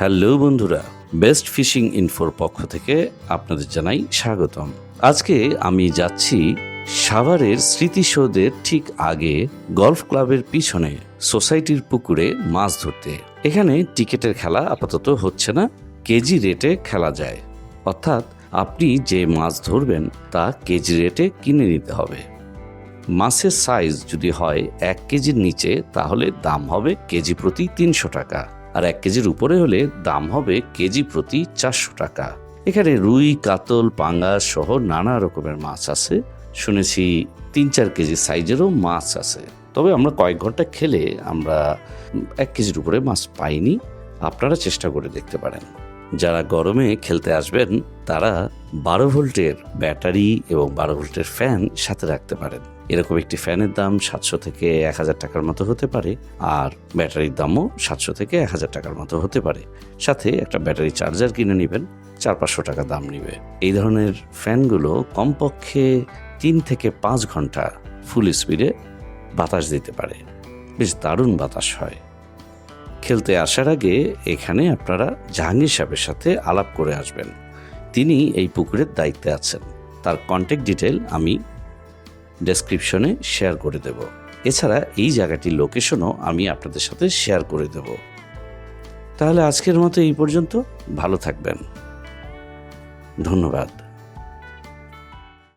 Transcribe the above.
Hello বন্ধুরা, best fishing ইনফোর পক্ষ থেকে আপনাদের জানাই স্বাগতম। আজকে আমি যাচ্ছি সাভারের স্মৃতিসৌধের ঠিক আগে গলফ ক্লাবের পিছনে সোসাইটির পুকুরে মাছ ধরতে। এখানে টিকেটের খেলা আপাতত হচ্ছে না, কেজি রেটে খেলা যায়। অর্থাৎ আপনি যে মাছ ধরবেন তা কেজি রেটে কিনে নিতে হবে। মাছের সাইজ যদি হয় এক কেজির নিচে, তাহলে দাম হবে কেজি প্রতি তিনশো টাকা। আর এক কেজির উপরে হলে দাম হবে কেজি প্রতি চারশো টাকা। এখানে রুই, কাতল, পাঙ্গাস সহ নানা রকমের মাছ আছে। শুনেছি তিন চার কেজি সাইজেরও মাছ আছে। তবে আমরা কয়েক ঘণ্টা খেলে আমরা এক কেজির উপরে মাছ পাইনি। আপনারা চেষ্টা করে দেখতে পারেন। যারা গরমে খেলতে আসবেন, তারা বারো ভোল্টের ব্যাটারি এবং বারো ভোল্টের ফ্যান সাথে রাখতে পারেন। এরকম একটি ফ্যানের দাম সাতশো থেকে এক হাজার টাকার মতো হতে পারে আর ব্যাটারির দামও সাতশো থেকে এক হাজার টাকার মতো হতে পারে। সাথে একটা ব্যাটারি চার্জার কিনে নেবেন, চার পাঁচশো টাকা দাম নিবে। এই ধরনের ফ্যানগুলো কমপক্ষে তিন থেকে পাঁচ ঘণ্টা ফুল স্পিডে বাতাস দিতে পারে। বেশ দারুণ বাতাস হয়। খেলতে আসার আগে এখানে আপনারা জাহাঙ্গীর সাহেবের সাথে আলাপ করে আসবেন। তিনি এই পুকুরের দায়িত্বে আছেন। তার কন্ট্যাক্ট ডিটেল আমি ডেসক্রিপশনে শেয়ার করে দেব। এছাড়া এই জায়গাটির লোকেশনও আমি আপনাদের সাথে শেয়ার করে দেব। তাহলে আজকের মতো এই পর্যন্ত। ভালো থাকবেন। ধন্যবাদ।